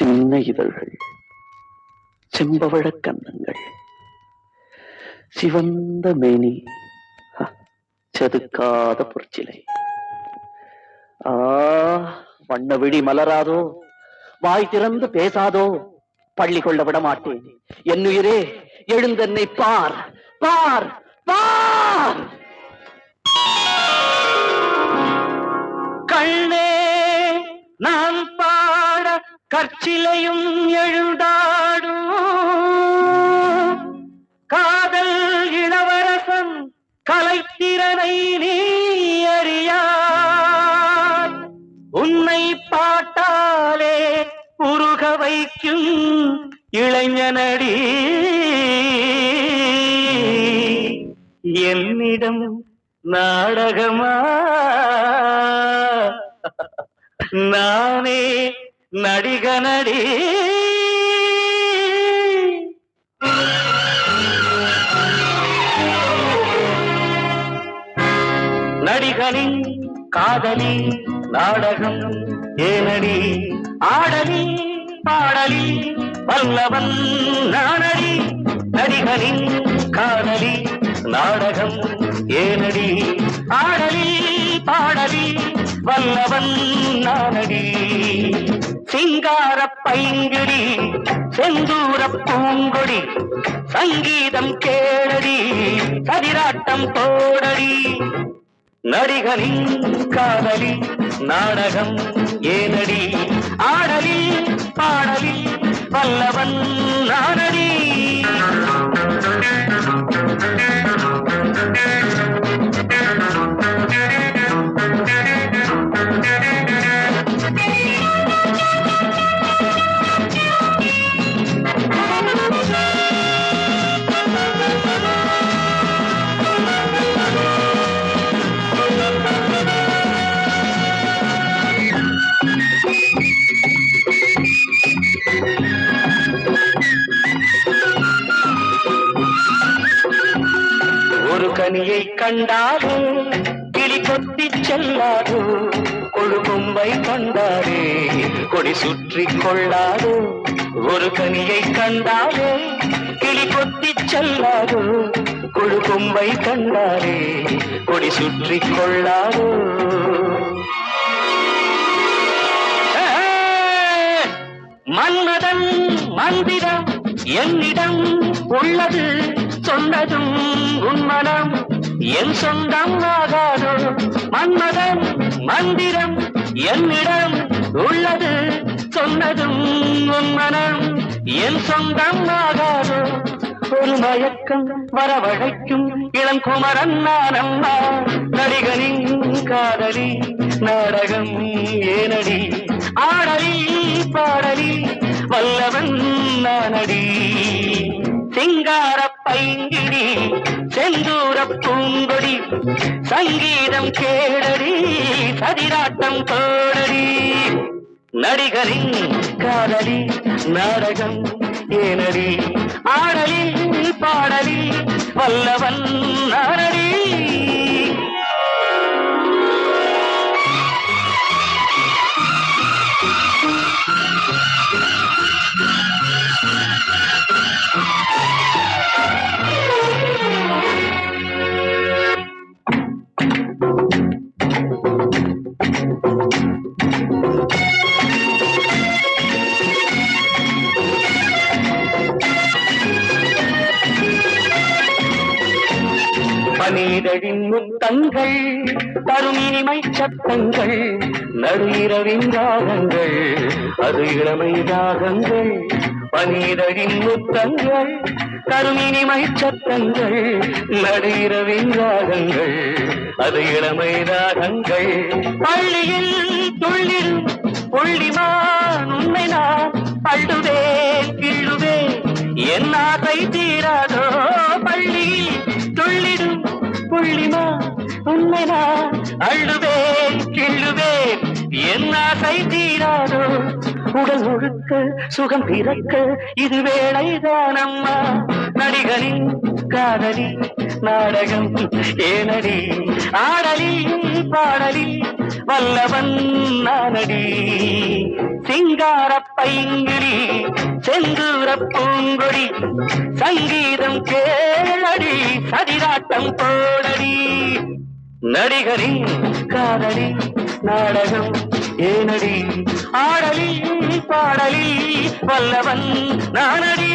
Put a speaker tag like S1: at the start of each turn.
S1: சின்ன இதழ்கள் செம்பவழக் கன்னங்கள் சிவந்த மேனி செதுக்காத பொற்சிலை ஆ வண்ண விழி மலராதோ வாய் திறந்து பேசாதோ பள்ளி கொள்ள விட மாட்டேன். என்னுயிரே எழுந்தென்னை பார் பார் பார்! கண்ணே நான் பார்! கற்சிலையும் எழுந்தாடும். காதல் இளவரசன் கலைத்திறனை நீ அறியார் உன்னை பாட்டாலே உருக வைக்கும் இளைஞனடி. என்னிடம் நாடகமா? நானே நடிக நடி நடிகனின் காதலி நாடகம் ஏனடி? ஆடலி பாடலி வல்லவன் நானடி. நடிகனின் காதலி நாடகம் ஏனடி? ஆடலி பாடலி வல்லவன் நானடி. சிங்கார பைங்கிடி செந்தூர பூங்கொடி சங்கீதம் கேளடி கதிராட்டம் போடடி. நடிகனின் காதலி நாடகம் ஏனடி. ஆடலில் பாடலில் வல்லவன் நானடி. ஒரு கனியை கண்டாரோ கிளி கொத்தி செல்லாரோ கொழு கொம்பை கண்டாரே கொடி சுற்றி கொள்ளாரோ ஒரு கனியை கண்டாரே கிளி கொத்தி செல்லாரோ கொழு கொம்பை கண்டாரே கொடி சுற்றி கொள்ளாரோ மன்மதன் மந்திரம் என்னிடம் உள்ளது சொன்னதும் என் சொந்தம் ஆகாதோ மன்மதன் மந்திரம் என்னிடம் உள்ளது சொன்னதும் உன்மனம் என் சொந்தம் ஆகாதோ ஒரு மயக்கம் வரவழைக்கும் இளம் இளங்குமரன் நானம்மா நடிகனின் காதலி நாடகம் ஏனடி ஆடலி பாடலி வல்லவன் நானடி. சிங்கார பைங்கிடி செந்தூர பூங்கொடி சங்கீதம் கேடடி சதிராட்டம் தோடடி நடிகரின் காதலி நாடகம் ஏனடி ஆடலில் பாடலில் வல்லவன் நாடடி. இதழின் முத்தங்கள் தரும் இனிமை சத்தங்கள் நடு இரவின் ராகங்கள் அது இளமை ராகங்கள் பனீரழின் முத்தங்கள் தரும் இனிமை சத்தங்கள் நடு இரவின் ராகங்கள் அது இளமை ராகங்கள் பள்ளியில் துள்ளில் புள்ளிமான் உண்மை நான் அள்ளுவேன் கிள்ளுவேன் என் ஆசை தீராதோ. அழுவேன் அள்ளுவேன் கிள்ளுவேன் என் ஆசை தீராதோ? உடல் முழுக்க சுகம் பிறக்க இது வேலைதான் அம்மா. நடிகனின் காதலி நாடகம் ஏனடி? ஆடலி பாடலி வல்லவன் நானடி. சிங்கார பைங்கிளி செந்தூர பூங்கொடி சங்கீதம் கேளடி சதிராட்டம் போடடி. நடிகரி காதலி நாடகம் ஏனடி? ஆடலி பாடலி வல்லவன் நானடி.